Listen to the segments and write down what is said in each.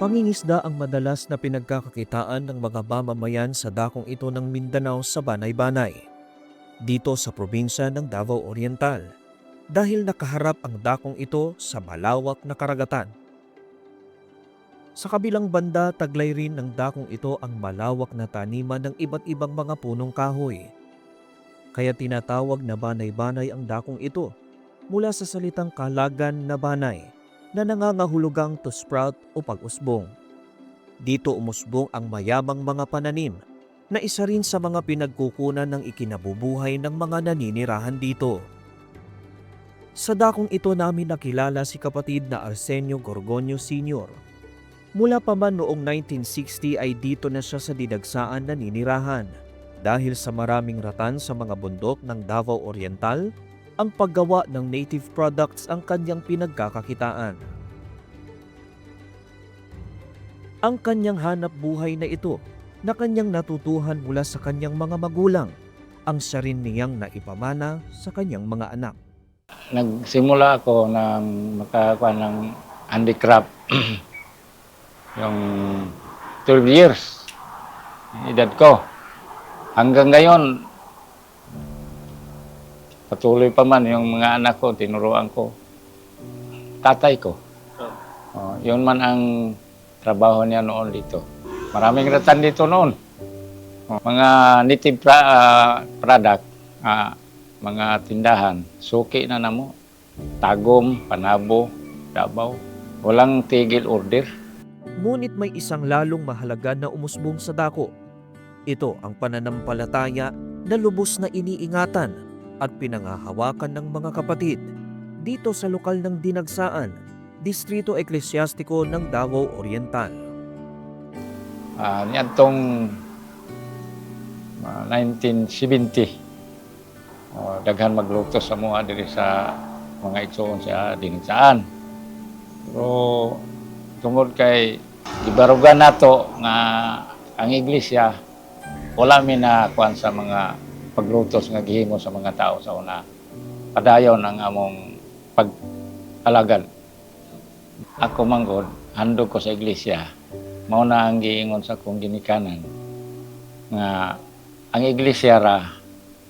Pangingisda ang madalas na pinagkakakitaan ng mga mamamayan sa dakong ito ng Mindanao sa Banay-Banay. Dito sa probinsya ng Davao Oriental dahil nakaharap ang dakong ito sa malawak na karagatan. Sa kabilang banda, taglay rin ng dakong ito ang malawak na taniman ng iba't ibang mga punong kahoy. Kaya tinatawag na banay-banay ang dakong ito mula sa salitang kalagan na banay na nangangahulugang to sprout o pag-usbong. Dito umusbong ang mayamang mga pananim na isa rin sa mga pinagkukunan ng ikinabubuhay ng mga naninirahan dito. Sa dakong ito namin nakilala si kapatid na Arsenio Gorgonio Sr. Mula pa man noong 1960 ay dito na siya sa didagsaan naninirahan. Dahil sa maraming ratan sa mga bundok ng Davao Oriental, ang paggawa ng native products ang kanyang pinagkakakitaan. Ang kanyang hanap buhay na ito na kanyang natutuhan mula sa kanyang mga magulang, ang siya rin niyang naipamana sa kanyang mga anak. Nagsimula ako ng makakuha ng handicraft yung 12 years edad ko. Hanggang ngayon, patuloy pa man yung mga anak ko, tinuruan ko. Tatay ko. Oh, yun man ang trabaho niya noon dito. Maraming ratan dito noon. Oh, mga native pra- ah, product, ah, mga tindahan, suki na namo. Tagom, Panabo, Davao. Walang tigil order. Ngunit may isang lalong mahalaga na umusbong sa dako. Ito ang pananampalataya na lubos na iniingatan at pinangahawakan ng mga kapatid dito sa lokal ng Dinagsaan, Distrito Eklesyastiko ng Davao Oriental. Ah, niyan tong ah, 1970. Oh, daghan magluto sa mga diri sa mga igsoon sa dinigsaan. Pero tungod kay gibarugan nato nga ang iglesia wala mi na sa mga paglutos nga gihimo sa mga tao sa una. Padayon ang among pag-alagad. Ako manggod, handog ko sa iglesia mao na ang giingon sa kong ginikanan nga ang iglesia ra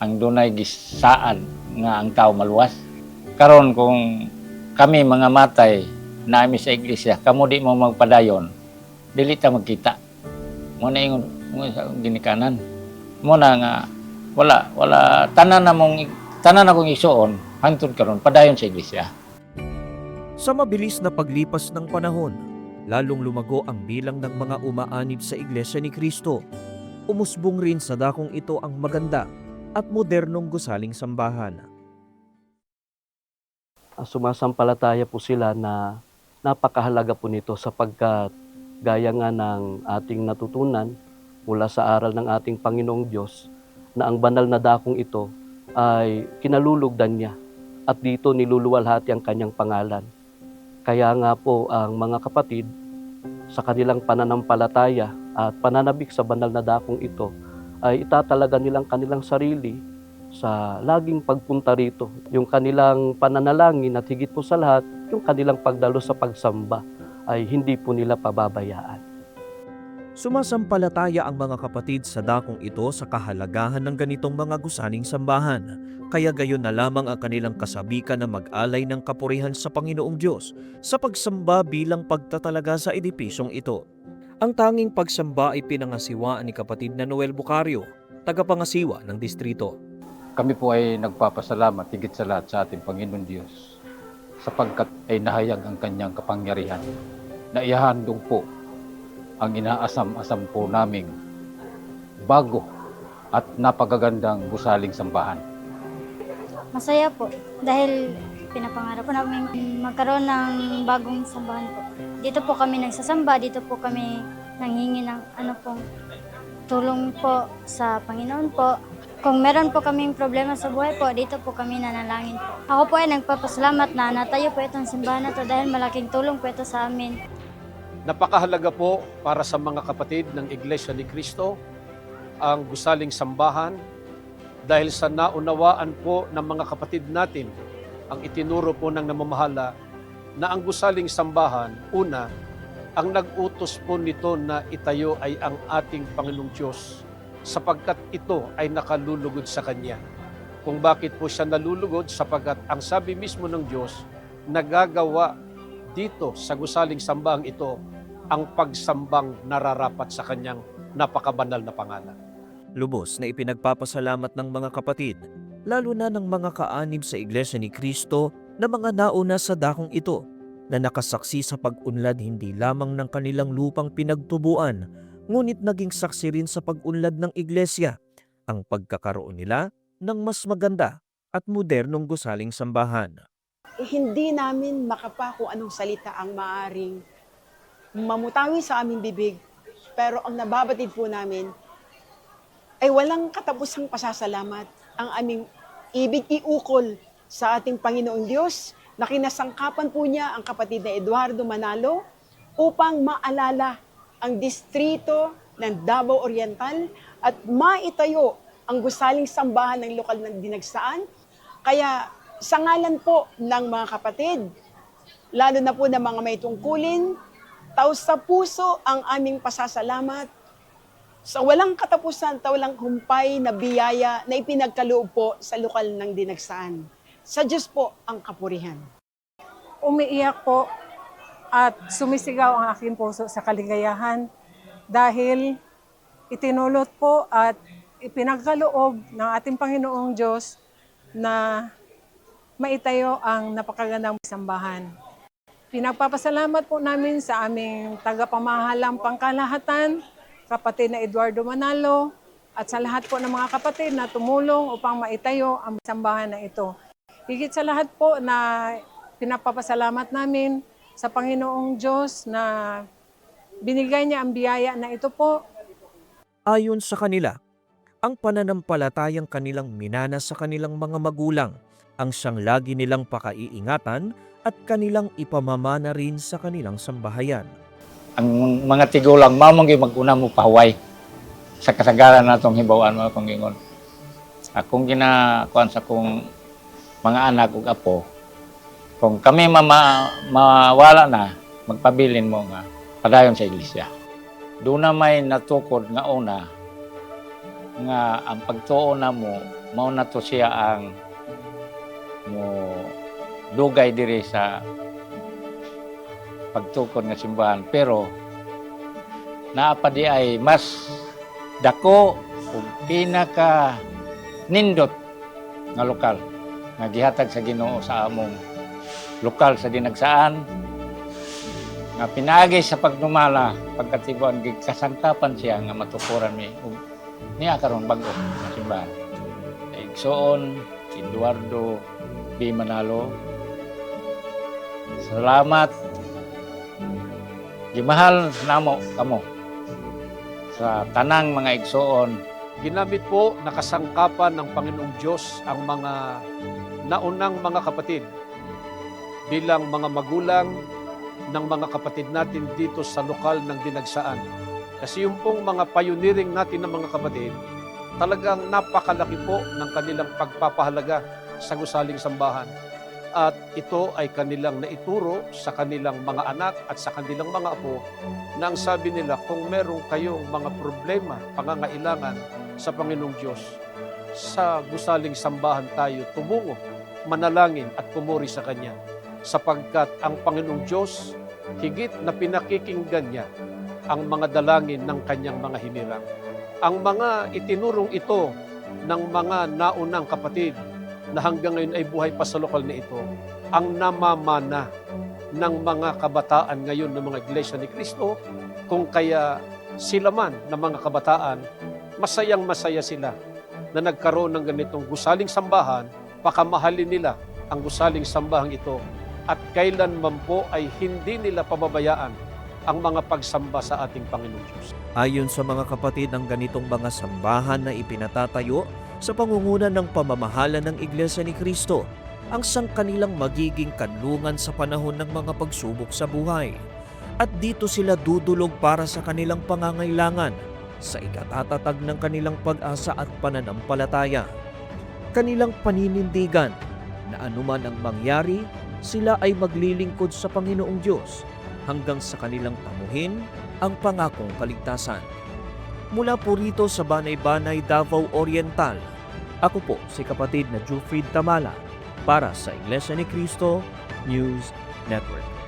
ang dunay gisaan nga ang tao maluwas karon kung kami mga matay naami sa iglesia kamo di mo magpadayon dili ta magkita mo na ingon mo sa ginikanan mo na nga wala wala tanan na mong tanan akong isuon hangtod karon padayon sa iglesia Sa mabilis na paglipas ng panahon, lalong lumago ang bilang ng mga umaanib sa Iglesia ni Kristo. Umusbong rin sa dakong ito ang maganda at modernong gusaling sambahan. Ah, sumasampalataya po sila na napakahalaga po nito sapagkat gaya nga ng ating natutunan mula sa aral ng ating Panginoong Diyos na ang banal na dakong ito ay kinalulugdan niya at dito niluluwalhati ang kanyang pangalan. Kaya nga po ang mga kapatid sa kanilang pananampalataya at pananabik sa banal na dakong ito ay itatalaga nilang kanilang sarili sa laging pagpunta rito. Yung kanilang pananalangin at higit po sa lahat, yung kanilang pagdalo sa pagsamba ay hindi po nila pababayaan. Sumasampalataya ang mga kapatid sa dakong ito sa kahalagahan ng ganitong mga gusaling sambahan. Kaya gayon na lamang ang kanilang kasabikan na mag-alay ng kapurihan sa Panginoong Diyos sa pagsamba bilang pagtatalaga sa edipisyong ito. Ang tanging pagsamba ay pinangasiwaan ni kapatid na Noel Bucario, tagapangasiwa ng distrito. Kami po ay nagpapasalamat higit sa lahat sa ating Panginoon Diyos sapagkat ay nahayag ang kanyang kapangyarihan na ihahandog po ang inaasam-asam po naming bago at napagagandang gusaling sambahan. Masaya po dahil pinapangarap po namin magkaroon ng bagong sambahan po. Dito po kami nagsasamba, dito po kami nanghingi ng ano pong tulong po sa Panginoon po. Kung meron po kaming problema sa buhay po, dito po kami nanalangin po. Ako po ay nagpapasalamat na natayo po itong simbahan na to dahil malaking tulong po ito sa amin. Napakahalaga po para sa mga kapatid ng Iglesia ni Cristo ang gusaling sambahan dahil sa naunawaan po ng mga kapatid natin ang itinuro po ng namamahala na ang gusaling sambahan, una, ang nag-utos po nito na itayo ay ang ating Panginoong Diyos sapagkat ito ay nakalulugod sa Kanya. Kung bakit po siya nalulugod sapagkat ang sabi mismo ng Diyos, nagagawa dito sa gusaling sambahang ito ang pagsambang nararapat sa Kanyang napakabanal na pangalan. Lubos na ipinagpapasalamat ng mga kapatid, lalo na ng mga kaanib sa Iglesia ni Kristo na mga nauna sa dakong ito na nakasaksi sa pag-unlad hindi lamang ng kanilang lupang pinagtubuan, ngunit naging saksi rin sa pag-unlad ng Iglesia, ang pagkakaroon nila ng mas maganda at modernong gusaling sambahan. eh, hindi namin makapa kung anong salita ang maaring mamutawi sa aming bibig. Pero ang nababatid po namin ay walang katapusang pasasalamat ang aming ibig iukol sa ating Panginoong Diyos na kinasangkapan po niya ang kapatid na Eduardo Manalo upang maalala ang distrito ng Davao Oriental at maitayo ang gusaling sambahan ng lokal ng dinagsaan. Kaya sa ngalan po ng mga kapatid, lalo na po ng mga may tungkulin, taos sa puso ang aming pasasalamat sa walang katapusan, walang humpay na biyaya na ipinagkaloob po sa lokal ng dinagsaan. Sa Diyos po ang kapurihan. umiiyak po at sumisigaw ang aking puso sa kaligayahan dahil itinulot po at ipinagkaloob ng ating Panginoong Diyos na maitayo ang napakagandang sambahan. Pinagpapasalamat po namin sa aming tagapamahalang pangkalahatan, kapatid na Eduardo Manalo, at sa lahat po ng mga kapatid na tumulong upang maitayo ang sambahan na ito. Higit sa lahat po na pinapapasalamat namin sa Panginoong Diyos na binigay niya ang biyaya na ito po Ayon sa kanila, ang pananampalatayang kanilang minana sa kanilang mga magulang ang siyang lagi nilang pakaiingatan at kanilang ipamamana rin sa kanilang sambahayan. Ang mga tigulang, mamang mag-una mo pahuway sa kasagaran na itong hibawan mga Panginoon. Akong ginakuan sa kong mga anak ug apo, kung kami mama, mawala na, magpabilin mo nga, padayon sa iglesia. Doon na may natukod nga una, nga ang pagtuo na mo, mao na to siya ang mo dugay diri sa pagtukod nga simbahan. Pero, naapadi ay mas dako ug pinaka nindot nga lokal. Nga gihatag sa Ginoo sa among lokal sa dinagsaan. Nga pinagi sa pagdumala pagkatibuan gig kasangkapan siya nga matukuran mi. Ug niya karon bag-o nga simbahan. Igsoon Eduardo B. Manalo Salamat Gimahal namo kamo sa tanang mga igsoon Ginamit po na kasangkapan ng Panginoong Diyos ang mga naunang mga kapatid bilang mga magulang ng mga kapatid natin dito sa lokal ng dinagsaan. Kasi yung pong mga pioneering natin ng mga kapatid, talagang napakalaki po ng kanilang pagpapahalaga sa gusaling sambahan. At ito ay kanilang naituro sa kanilang mga anak at sa kanilang mga apo na ang sabi nila, kung meron kayong mga problema, pangangailangan sa Panginoong Diyos, sa gusaling sambahan tayo tumungo, manalangin at pumuri sa Kanya. Sapagkat ang Panginoong Diyos, higit na pinakikinggan niya ang mga dalangin ng Kanyang mga hinirang. Ang mga itinurong ito ng mga naunang kapatid na hanggang ngayon ay buhay pa sa lokal na ito, ang namamana ng mga kabataan ngayon ng mga iglesia ni Kristo, kung kaya sila man ng mga kabataan, masayang masaya sila na nagkaroon ng ganitong gusaling sambahan, pakamahalin nila ang gusaling sambahang ito at kailanman po ay hindi nila pababayaan ang mga pagsamba sa ating Panginoong Diyos. Ayon sa mga kapatid ng ganitong mga sambahan na ipinatatayo sa pangunguna ng pamamahala ng Iglesia ni Kristo, ang sang kanilang magiging kanlungan sa panahon ng mga pagsubok sa buhay. At dito sila dudulog para sa kanilang pangangailangan sa ikatatatag ng kanilang pag-asa at pananampalataya. Kanilang paninindigan na anuman ang mangyari, sila ay maglilingkod sa Panginoong Diyos hanggang sa kanilang tamuhin ang pangakong kaligtasan. Mula po rito sa Banay-Banay, Davao Oriental, ako po si kapatid na Jufrid Tamala para sa Iglesia ni Cristo News Network.